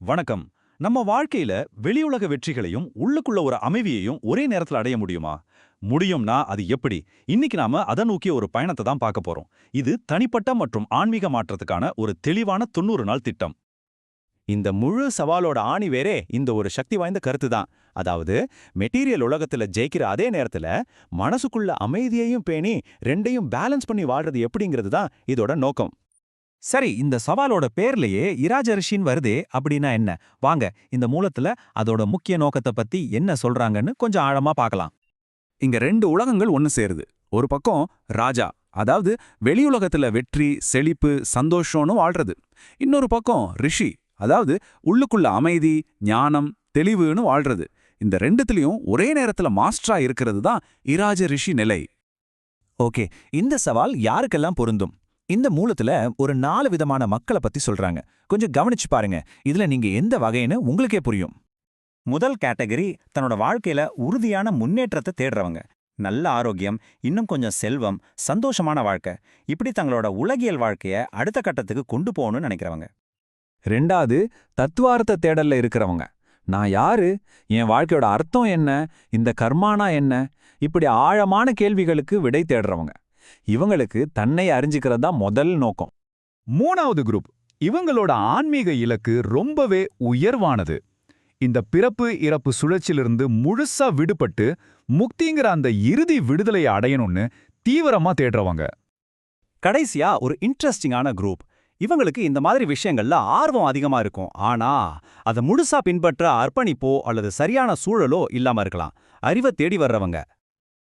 வணக்கம். நம்ம வாழ்க்கையில வெளியுலக வெற்றிகளையும் உள்ளுக்குள்ள ஒரு அமைதியையும் ஒரே நேரத்துல அடைய முடியுமா? முடியும்னா அது எப்படி? இன்னைக்கு நாம அதை நோக்கிய ஒரு பயணத்தை தான் பார்க்க போறோம். இது தனிப்பட்ட மற்றும் ஆன்மீக மாற்றத்துக்கான ஒரு தெளிவான தொண்ணூறு நாள் திட்டம். இந்த முழு சவாலோட ஆணி வேறே இந்த ஒரு சக்தி வாய்ந்த கருத்து தான். அதாவது மெட்டீரியல் உலகத்துல ஜெயிக்கிற அதே நேரத்துல மனசுக்குள்ள அமைதியையும் பேணி ரெண்டையும் பேலன்ஸ் பண்ணி வாழ்றது எப்படிங்கிறது தான் இதோட நோக்கம். சரி இந்த சவாலோட பேர்லயே இராஜ ரிஷின்னு வருதே அப்படின்னா என்ன? வாங்க இந்த மூலத்துல அதோட முக்கிய நோக்கத்தை பத்தி என்ன சொல்றாங்கன்னு கொஞ்சம் ஆழமா பார்க்கலாம். இங்க ரெண்டு உலகங்கள் ஒன்னு சேருது. ஒரு பக்கம் ராஜா அதாவது வெளியுலகத்துல வெற்றி செழிப்பு சந்தோஷம்னு வாழ்றது. இன்னொரு பக்கம் ரிஷி அதாவது உள்ளுக்குள்ள அமைதி ஞானம் தெளிவுன்னு வாழ்றது. இந்த ரெண்டுத்துலயும் ஒரே நேரத்துல மாஸ்டரா இருக்கிறது தான் இராஜ ரிஷி நிலை. ஓகே இந்த சவால் யாருக்கெல்லாம் பொருந்தும்? இந்த மூலத்துல ஒரு நாலு விதமான மக்களை பத்தி சொல்றாங்க. கொஞ்சம் கவனிச்சு பாருங்க. இதுல நீங்க எந்த வகைன்னு உங்களுக்கே புரியும். முதல் கேட்டகரி தன்னோட வாழ்க்கையில உறுதியான முன்னேற்றத்தை தேடுறவங்க. நல்ல ஆரோக்கியம் இன்னும் கொஞ்சம் செல்வம் சந்தோஷமான வாழ்க்கை. இப்படி தங்களோட உலகியல் வாழ்க்கைய அடுத்த கட்டத்துக்கு கொண்டு போகணும்னு நினைக்கிறவங்க. ரெண்டாவது தத்துவார்த்த தேடல்ல இருக்கிறவங்க. நான் யாரு? என் வாழ்க்கையோட அர்த்தம் என்ன? இந்த கர்மானா என்ன? இப்படி ஆழமான கேள்விகளுக்கு விடை தேடுறவங்க. இவங்களுக்கு தன்னை அறிஞ்சிக்கிறது தான் முதல் நோக்கம். மூணாவது குரூப் இவங்களோட ஆன்மீக இலக்கு ரொம்பவே உயர்வானது. இந்த பிறப்பு இறப்பு சுழற்சியிலிருந்து முழுசா விடுபட்டு முக்திங்கிற அந்த இறுதி விடுதலையை அடையணும்னு தீவிரமா தேடுறவங்க. கடைசியா ஒரு இன்ட்ரெஸ்டிங்கான குரூப் இவங்களுக்கு இந்த மாதிரி விஷயங்கள்ல ஆர்வம் அதிகமா இருக்கும். ஆனா அதை முழுசா பின்பற்ற அர்ப்பணிப்போ அல்லது சரியான சூழலோ இல்லாம இருக்கலாம். அறிவை தேடி வர்றவங்க.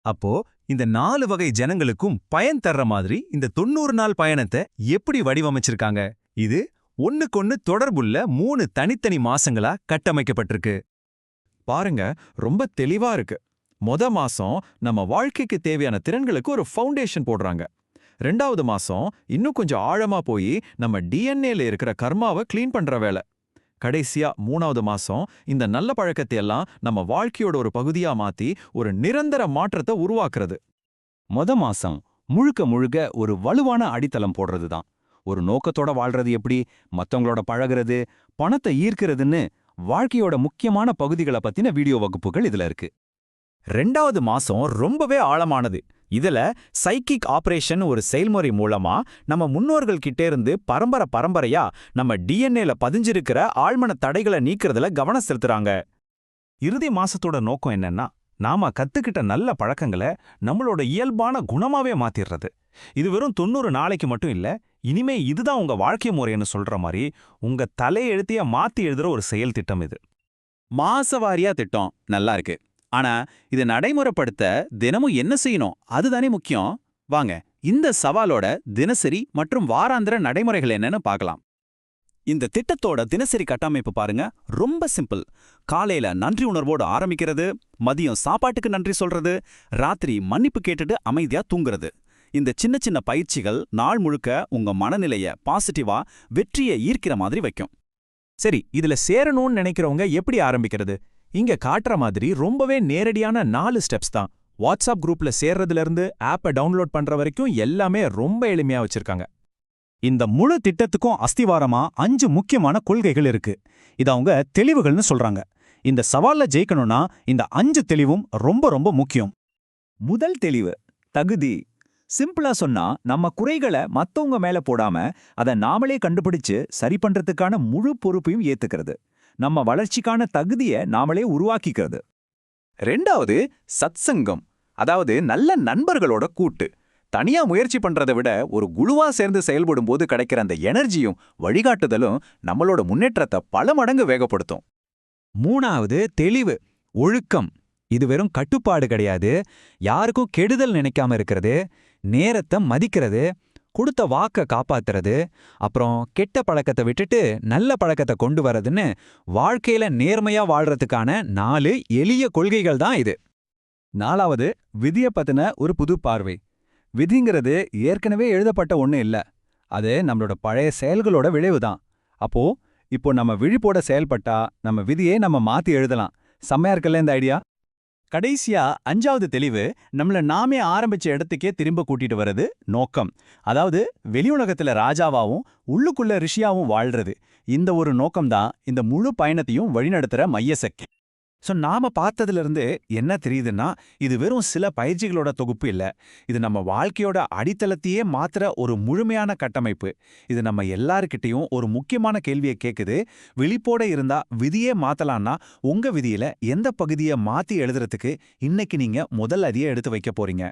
அப்போ இந்த நாலு வகை ஜனங்களுக்கும் பயன் தர்ற மாதிரி இந்த தொண்ணூறு நாள் பயணத்தை எப்படி வடிவமைச்சிருக்காங்க? இது ஒன்னுக்கொன்னு தொடர்புள்ள மூணு தனித்தனி மாசங்களா கட்டமைக்கப்பட்டிருக்கு. பாருங்க ரொம்ப தெளிவா இருக்கு. மொத மாசம் நம்ம வாழ்க்கைக்கு தேவையான திறன்களுக்கு ஒரு ஃபவுண்டேஷன் போடுறாங்க. ரெண்டாவது மாசம் இன்னும் கொஞ்சம் ஆழமா போய் நம்ம டிஎன்ஏல இருக்கிற கர்மாவை கிளீன் பண்ற வேலை. கடைசியா மூணாவது மாசம் இந்த நல்ல பழக்கத்தை எல்லாம் நம்ம வாழ்க்கையோட ஒரு பகுதியா மாத்தி ஒரு நிரந்தர மாற்றத்தை உருவாக்குறது. மொத மாசம் முழுக்க முழுக்க ஒரு வலுவான அடித்தளம் போடுறது தான் ஒரு நோக்கத்தோட வாழ்றது எப்படி? மத்தவங்களோட பழகுறது பணத்தை ஈர்க்கிறதுன்னு வாழ்க்கையோட முக்கியமான பகுதிகளை பத்தின வீடியோ வகுப்புகள் இதுல இருக்கு. ரெண்டாவது மாசம் ரொம்பவே ஆழமானது. இதுல சைக்கிக் ஆபரேஷன் ஒரு செயல்முறை மூலமா நம்ம முன்னோர்கள் கிட்டே இருந்து பரம்பரை பரம்பரையா நம்ம டிஎன்ஏல பதிஞ்சிருக்கிற ஆழ்மன தடைகளை நீக்கிறதுல கவனம் செலுத்துறாங்க. இறுதி மாசத்தோட நோக்கம் என்னன்னா நாம கத்துக்கிட்ட நல்ல பழக்கங்களை நம்மளோட இயல்பான குணமாவே மாத்திடுறது இது வெறும் தொண்ணூறு நாளைக்கு மட்டும் இல்ல இனிமே இதுதான் உங்க வாழ்க்கை முறைன்னு சொல்ற மாதிரி உங்க தலையெழுத்தைய மாத்தி எழுதுற ஒரு செயல் திட்டம் இது. மாசவாரியா திட்டம் நல்லா இருக்கு. ஆனா இதை நடைமுறைப்படுத்த தினமும் என்ன செய்யணும்? அதுதானே முக்கியம். வாங்க இந்த சவாலோட தினசரி மற்றும் வாராந்திர நடைமுறைகள் என்னன்னு பார்க்கலாம். இந்த திட்டத்தோட தினசரி கட்டமைப்பு பாருங்க ரொம்ப சிம்பிள். காலையில நன்றி உணர்வோடு ஆரம்பிக்கிறது மதியம் சாப்பாட்டுக்கு நன்றி சொல்றது ராத்திரி மன்னிப்பு கேட்டுட்டு அமைதியா தூங்குறது. இந்த சின்ன சின்ன பயிற்சிகள் நாள் முழுக்க உங்க மனநிலைய பாசிட்டிவா வெற்றியை ஈர்க்கிற மாதிரி வைக்கும். சரி இதுல சேரணும்னு நினைக்கிறவங்க எப்படி ஆரம்பிக்கிறது? இங்க காட்டுற மாதிரி ரொம்பவே நேரடியான நாலு ஸ்டெப்ஸ் தான். வாட்ஸ்அப் குரூப்ல சேர்றதுல இருந்து ஆப்பை டவுன்லோட் பண்ற வரைக்கும் எல்லாமே ரொம்ப எளிமையா வச்சிருக்காங்க. இந்த முழு திட்டத்துக்கும் அஸ்திவாரமா அஞ்சு முக்கியமான கொள்கைகள் இருக்கு. இது அவங்க தெளிவுகள்னு சொல்றாங்க. இந்த சவால்ல ஜெயிக்கணும்னா இந்த அஞ்சு தெளிவும் ரொம்ப ரொம்ப முக்கியம். முதல் தெளிவு தகுதி. சிம்பிளா சொன்னா நம்ம குறைகளை மத்தவங்க மேல போடாம அதை நாமளே கண்டுபிடிச்சு சரி பண்றதுக்கான முழு பொறுப்பையும் ஏத்துக்கிறது. நம்ம வளர்ச்சிக்கான தகுதியை நாமளே உருவாக்கிக்கிறது. ரெண்டாவது சத்சங்கம். அதாவது நல்ல நண்பர்களோட கூட்டு. தனியா முயற்சி பண்றதை விட ஒரு குழுவா சேர்ந்து செயல்படும் போது கிடைக்கிற அந்த எனர்ஜியும் வழிகாட்டுதலும் நம்மளோட முன்னேற்றத்தை பல மடங்கு வேகப்படுத்தும். மூணாவது தெளிவு. ஒழுக்கம். இது வெறும் கட்டுப்பாடு கிடையாது. யாருக்கும் கெடுதல் நினைக்காம இருக்கிறது. நேரத்தை மதிக்கிறது. கொடுத்த வாக்க காப்பாத்துறது அப்புறம் கெட்ட பழக்கத்தை விட்டுட்டு நல்ல பழக்கத்தை கொண்டு வரதுன்னு வாழ்க்கையில நேர்மையா வாழ்றதுக்கான நாலு எளிய கொள்கைகள் தான் இது. நாலாவது விதிய பத்தின ஒரு புது பார்வை. விதிங்கிறது ஏற்கனவே எழுதப்பட்ட ஒண்ணு இல்ல. அது நம்மளோட பழைய செயல்களோட விளைவு தான். அப்போ இப்போ நம்ம விழிப்போட செயல்பட்டா நம்ம விதியே நம்ம மாத்தி எழுதலாம். செம்மையா இருக்கல்ல இந்த ஐடியா? கடைசியா அஞ்சாவது தெளிவு நம்மள நாமே ஆரம்பிச்ச இடத்துக்கே திரும்ப கூட்டிட்டு வர்றது நோக்கம். அதாவது வெளி உலகத்துல ராஜாவாவும் உள்ளுக்குள்ள ரிஷியாவும் வாழ்றது. இந்த ஒரு நோக்கம்தான் இந்த முழு பயணத்தையும் வழிநடத்துற மைய சக்தி ஸோ நாம பார்த்ததுலேருந்து என்ன தெரியுதுன்னா இது வெறும் சில பயிற்சிகளோட தொகுப்பு இல்ல. இது நம்ம வாழ்க்கையோட அடித்தளத்தையே மாத்துற ஒரு முழுமையான கட்டமைப்பு. இது நம்ம எல்லாருக்கிட்டையும் ஒரு முக்கியமான கேள்வியை கேக்குது. விழிப்போட இருந்தா விதியே மாத்தலாம்னா உங்க விதியில எந்த பகுதியை மாத்தி எழுதுறதுக்கு இன்னைக்கு நீங்க முதல் அடியை எடுத்து வைக்க போறீங்க?